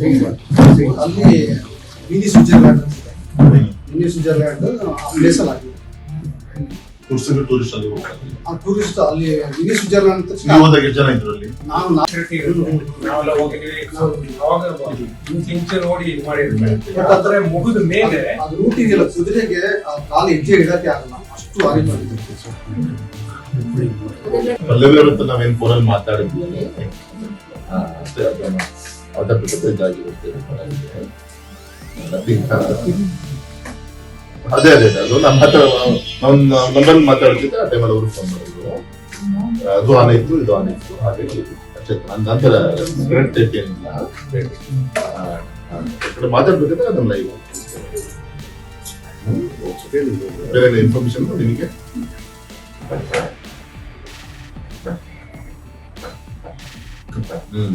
ಅಲ್ಲಿ mini Switzerland mini Switzerland ಆ place ಅಲ್ಲಿ ಆಗಿದೆ ಟೂರಿಸ್ಟ್ ಅಲ್ಲಿ ಆ ಟೂರಿಸ್ಟ್ ಅಲ್ಲಿ ಮಿನಿ ಸ್ವಿಟ್ಜರ್ಲ್ಯಾಂಡ್ ತಕ್ಷಣ ನೀವು ಜನ ಅಲ್ಲಿ ನಾನು ನಾ- ನಾವೆಲ್ಲ ನೋಡಿ ಇದು ಮುಗಿದ ಮೇಲೆ ಅದು ರೂಟ್ ಇದೆಯಲ್ಲ ಕುದುರೆಗೆ ಆ ಕಾಲು ಹೆಜ್ಜೆ ಇಡಕ್ಕೆ ಆಗಲ್ಲ ಅಷ್ಟು ಹಾರಿ ಬಂದಿದೆ ಪಲ್ಲವಿ ನಾವೇನು ಫೋನಲ್ಲಿ ಮಾತಾಡಿದ್ವಿ ಅಷ್ಟೇ ಅದ ಬಿಟ್ಟು ಇದಾಗಿರುತ್ತೆ ಅದೇ ಅದೇ ಅದು ನಮ್ಮ ಹತ್ರ ನಮ್ಮಲ್ಲಿ ಮಾತಾಡ್ತಿದ್ದೆ ಆ ಟೈಮಲ್ಲಿ ಅವರು ಫೋನ್ ಮಾಡಿದ್ರು ಅದು ಆನ್ ಇತ್ತು ಇದು ಆನ್ ಇತ್ತು ಹಾಗೆ ನಂತರ ಕರೆಂಟ್ ಟೈಪ್ ಏನಿಲ್ಲ ಅದನ್ನ ಲೈವ್ ಬೇರೆ ಇನ್ಫಾರ್ಮೇಶನ್ ನಿಮಗೆ ಹ್ಮ್